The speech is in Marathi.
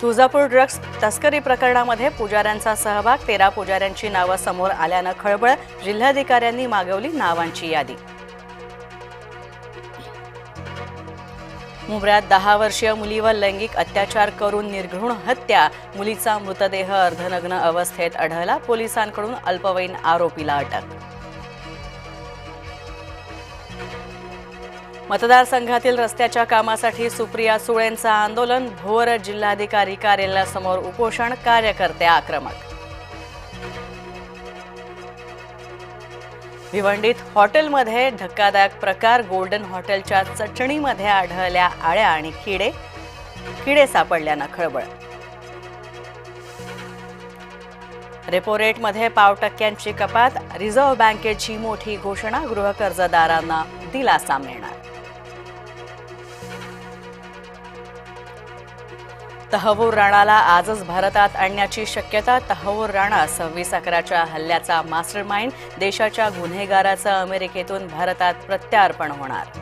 तुळजापूर ड्रग्ज तस्करी प्रकरणामध्ये पुजाऱ्यांचा सहभाग तेरा पुजाऱ्यांची नावं समोर आल्यानं खळबळ जिल्हाधिकाऱ्यांनी मागवली नावांची यादी. मुंबऱ्यात दहा वर्षीय मुलीवर लैंगिक अत्याचार करून निर्घृण हत्या मुलीचा मृतदेह अर्धनग्न अवस्थेत आढळला पोलिसांकडून अल्पवयीन आरोपीला अटक. मतदारसंघातील रस्त्याच्या कामासाठी सुप्रिया सुळेंचं आंदोलन भोर जिल्हाधिकारी कार्यालयासमोर उपोषण कार्यकर्ते आक्रमक. भिवंडीत हॉटेलमध्ये धक्कादायक प्रकार गोल्डन हॉटेलच्या चटणीमध्ये आढळल्या आळ्या आणि किडे. किडे सापडल्यानं खळबळ. रेपो रेटमध्ये पाव टक्क्यांची कपात रिझर्व्ह बँकेची मोठी घोषणा गृहकर्जदारांना दिलासा मिळणार. तहवूर राणाला आजच भारतात आणण्याची शक्यता. तहवूर राणा सव्वीस अकराच्या हल्ल्याचा मास्टर माइंड देशाच्या गुन्हेगाराचं अमेरिकेतून भारतात प्रत्यार्पण होणार.